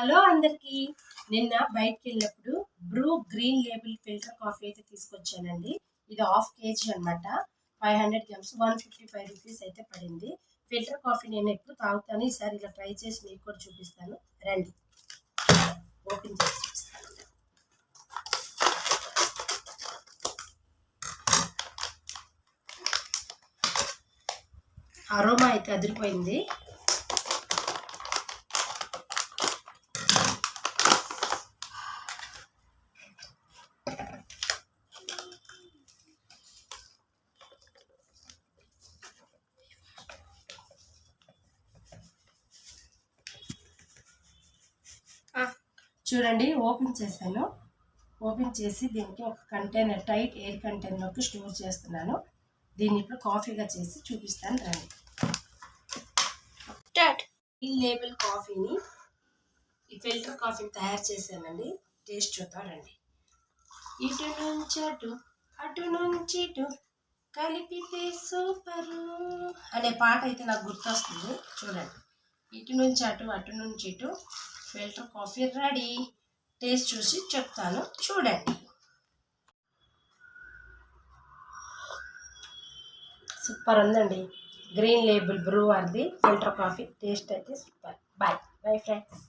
Hello అందరికి. నిన్న బయటకు వెళ్ళినప్పుడు Bru green label filter coffee అయితే తీసుకొచ్చానండి. ఇది హాఫ్ కేజీ అన్నమాట. Five hundred grams one fifty five rupees అయితే పడింది. ఫిల్టర్ కాఫీ నేను ఎప్పుడు తాగుతాను ఈసారి ఇలా ట్రై చేసి మీకు కూడా చూపిస్తాను. రండి. ఓపెన్ చేసి చూపిస్తాను. అరోమా అయితే అదిరిపోయింది. చూడండి ఓపెన్ చేశాను. ఓపెన్ చేసి దీనికి ఒక కంటైనర్ టైట్ ఎయిర్ కంటైనర్కి స్టోర్ చేస్తున్నాను. దీన్ని ఇప్పుడు కాఫీగా చేసి చూపిస్తాను రండి. స్టార్ట్. ఈ లేబుల్ కాఫీని ఈ ఫిల్టర్ కాఫీని తయారు చేశానండి. టేస్ట్ చూద్దాం రండి. ఇటు నుంచి అటు అటు నుంచి ఇటు కలిపితే సూపరు. అనే పాట అయితే నాకు గుర్తొస్తుంది. చూడండి. ఇటు నుంచి అటు అటు నుంచి ఇటు ఫిల్టర్ కాఫీ రెడీ. టేస్ట్ చూసి చెప్తాను. చూడండి. సూపర్ ఉందండి. గ్రీన్ లేబుల్ బ్రూ అది ఫిల్టర్ కాఫీ. టేస్ట్ అయితే సూపర్. బాయ్. Bye friends.